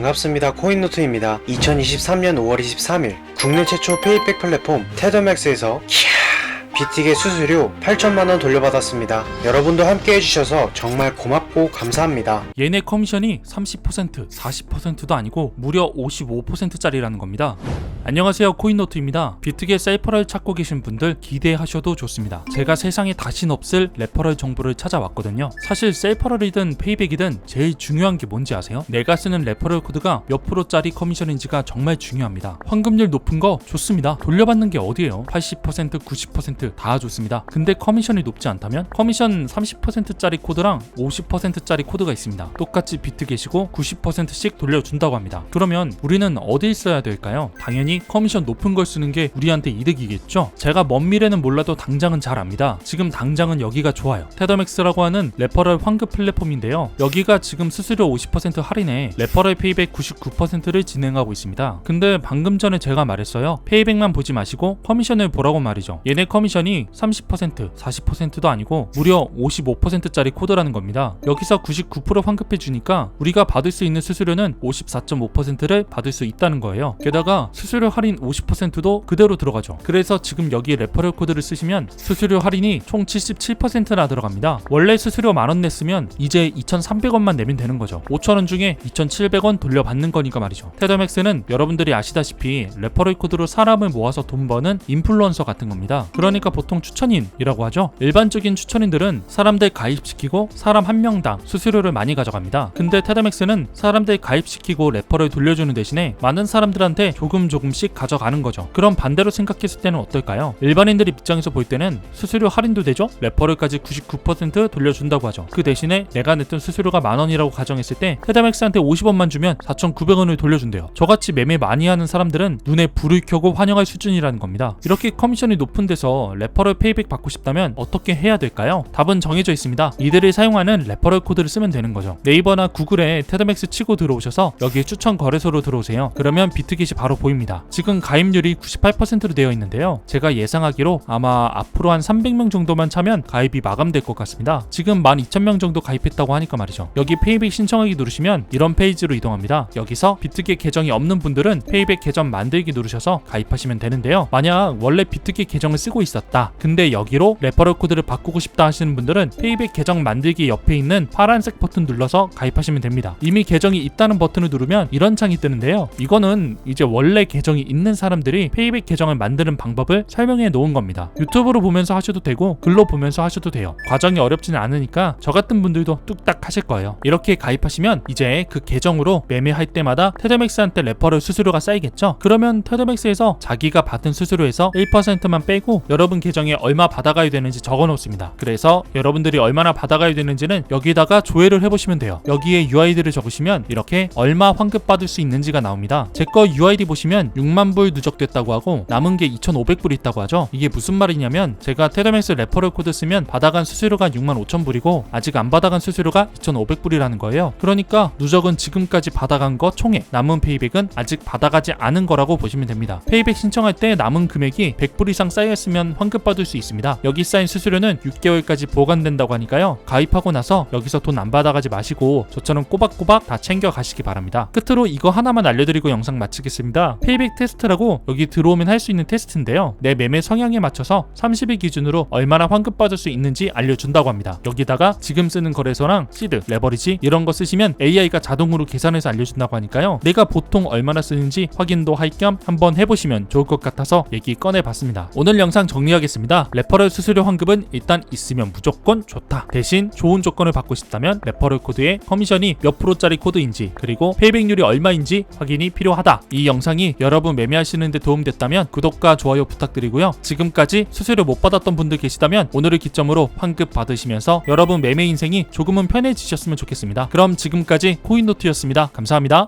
반갑습니다. 코인노트입니다. 2023년 5월 23일 국내 최초 페이백 플랫폼 테더맥스에서 비틱의 수수료 8천만원 돌려받았습니다. 여러분도 함께 해주셔서 정말 고맙고 감사합니다. 얘네 커미션이 30%, 40%도 아니고 무려 55%짜리라는 겁니다. 안녕하세요 코인노트입니다. 비트게 셀퍼럴 찾고 계신 분들 기대하셔도 좋습니다. 제가 세상에 다신 없을 레퍼럴 정보를 찾아왔거든요. 사실 셀퍼럴이든 페이백이든 제일 중요한 게 뭔지 아세요? 내가 쓰는 레퍼럴 코드가 몇 프로짜리 커미션인지가 정말 중요합니다. 환급률 높은 거 좋습니다. 돌려받는 게 어디예요? 80%, 90%다 좋습니다. 근데 커미션이 높지 않다면 커미션 30%짜리 코드랑 50%짜리 코드가 있습니다. 똑같이 비트 계시고 90%씩 돌려준다고 합니다. 그러면 우리는 어디 써야 될까요? 당연히 커미션 높은 걸 쓰는 게 우리한테 이득이겠죠? 제가 먼 미래는 몰라도 당장은 잘 압니다. 지금 당장은 여기가 좋아요. 테더맥스라고 하는 레퍼럴 환급 플랫폼인데요. 여기가 지금 수수료 50% 할인에 레퍼럴 페이백 99%를 진행하고 있습니다. 근데 방금 전에 제가 말했어요. 페이백만 보지 마시고 커미션을 보라고 말이죠. 얘네 커미션이 30%, 40%도 아니고 무려 55%짜리 코드라는 겁니다. 여기서 99% 환급해 주니까 우리가 받을 수 있는 수수료는 54.5%를 받을 수 있다는 거예요. 게다가 수수료 할인 50%도 그대로 들어가죠. 그래서 지금 여기 레퍼럴 코드를 쓰시면 수수료 할인이 총 77%나 들어갑니다. 원래 수수료 만원 냈으면 이제 2,300원만 내면 되는 거죠. 5,000원 중에 2,700원 돌려받는 거니까 말이죠. 테더맥스는 여러분들이 아시다시피 레퍼럴 코드로 사람을 모아서 돈 버는 인플루언서 같은 겁니다. 그러니까 보통 추천인이라고 하죠. 일반적인 추천인들은 사람들 가입시키고 사람 한 명당 수수료를 많이 가져갑니다. 근데 테더맥스는 사람들 가입시키고 레퍼럴 돌려주는 대신에 많은 사람들한테 조금 조금 씩 가져가는 거죠. 그럼 반대로 생각했을 때는 어떨까요? 일반인들 입장에서 볼 때는 수수료 할인도 되죠? 레퍼럴까지 99% 돌려준다고 하죠. 그 대신에 내가 냈던 수수료가 만 원이라고 가정했을 때 테더맥스한테 50원만 주면 4,900원을 돌려준대요. 저같이 매매 많이 하는 사람들은 눈에 불을 켜고 환영할 수준이라는 겁니다. 이렇게 커미션이 높은 데서 레퍼럴 페이백 받고 싶다면 어떻게 해야 될까요? 답은 정해져 있습니다. 이들이 사용하는 레퍼럴 코드를 쓰면 되는 거죠. 네이버나 구글에 테더맥스 치고 들어오셔서 여기 추천 거래소로 들어오세요. 그러면 비트깃이 바로 보입니다. 지금 가입률이 98%로 되어 있는데요. 제가 예상하기로 아마 앞으로 한 300명 정도만 차면 가입이 마감될 것 같습니다. 지금 12,000명 정도 가입했다고 하니까 말이죠. 여기 페이백 신청하기 누르시면 이런 페이지로 이동합니다. 여기서 비트깃 계정이 없는 분들은 페이백 계정 만들기 누르셔서 가입하시면 되는데요. 만약 원래 비트깃 계정을 쓰고 있었다. 근데 여기로 레퍼럴 코드를 바꾸고 싶다 하시는 분들은 페이백 계정 만들기 옆에 있는 파란색 버튼 눌러서 가입하시면 됩니다. 이미 계정이 있다는 버튼을 누르면 이런 창이 뜨는데요. 이거는 이제 원래 계정 이 있는 사람들이 페이백 계정을 만드는 방법을 설명해 놓은 겁니다. 유튜브로 보면서 하셔도 되고 글로 보면서 하셔도 돼요. 과정이 어렵지는 않으니까 저 같은 분들도 뚝딱 하실 거예요. 이렇게 가입하시면 이제 그 계정으로 매매할 때마다 테더맥스한테 레퍼럴 수수료가 쌓이겠죠? 그러면 테더맥스에서 자기가 받은 수수료에서 1%만 빼고 여러분 계정에 얼마 받아가야 되는지 적어 놓습니다. 그래서 여러분들이 얼마나 받아가야 되는지는 여기다가 조회를 해보시면 돼요. 여기에 UID를 적으시면 이렇게 얼마 환급 받을 수 있는지가 나옵니다. 제 거 UID 보시면 6만 불 누적됐다고 하고 남은 게 2,500불 있다고 하죠. 이게 무슨 말이냐면 제가 테더맥스 레퍼럴 코드 쓰면 받아간 수수료가 6만 5천 불이고 아직 안 받아간 수수료가 2,500불이라는 거예요. 그러니까 누적은 지금까지 받아간 거 총액, 남은 페이백은 아직 받아가지 않은 거라고 보시면 됩니다. 페이백 신청할 때 남은 금액이 100불 이상 쌓였으면 환급 받을 수 있습니다. 여기 쌓인 수수료는 6개월까지 보관된다고 하니까요. 가입하고 나서 여기서 돈 안 받아가지 마시고 저처럼 꼬박꼬박 다 챙겨 가시기 바랍니다. 끝으로 이거 하나만 알려드리고 영상 마치겠습니다. 페이백 테스트라고 여기 들어오면 할 수 있는 테스트인데요. 내 매매 성향에 맞춰서 30일 기준으로 얼마나 환급 받을 수 있는지 알려준다고 합니다. 여기다가 지금 쓰는 거래소랑 시드, 레버리지 이런 거 쓰시면 AI가 자동으로 계산해서 알려준다고 하니까요. 내가 보통 얼마나 쓰는지 확인도 할 겸 한번 해보시면 좋을 것 같아서 얘기 꺼내봤습니다. 오늘 영상 정리하겠습니다. 레퍼럴 수수료 환급은 일단 있으면 무조건 좋다. 대신 좋은 조건을 받고 싶다면 레퍼럴 코드의 커미션이 몇 프로짜리 코드인지 그리고 페이백률이 얼마인지 확인이 필요하다. 이 영상이 여러분 매매하시는데 도움됐다면 구독과 좋아요 부탁드리고요. 지금까지 수수료 못 받았던 분들 계시다면 오늘을 기점으로 환급 받으시면서 여러분 매매 인생이 조금은 편해지셨으면 좋겠습니다. 그럼 지금까지 코인노트였습니다. 감사합니다.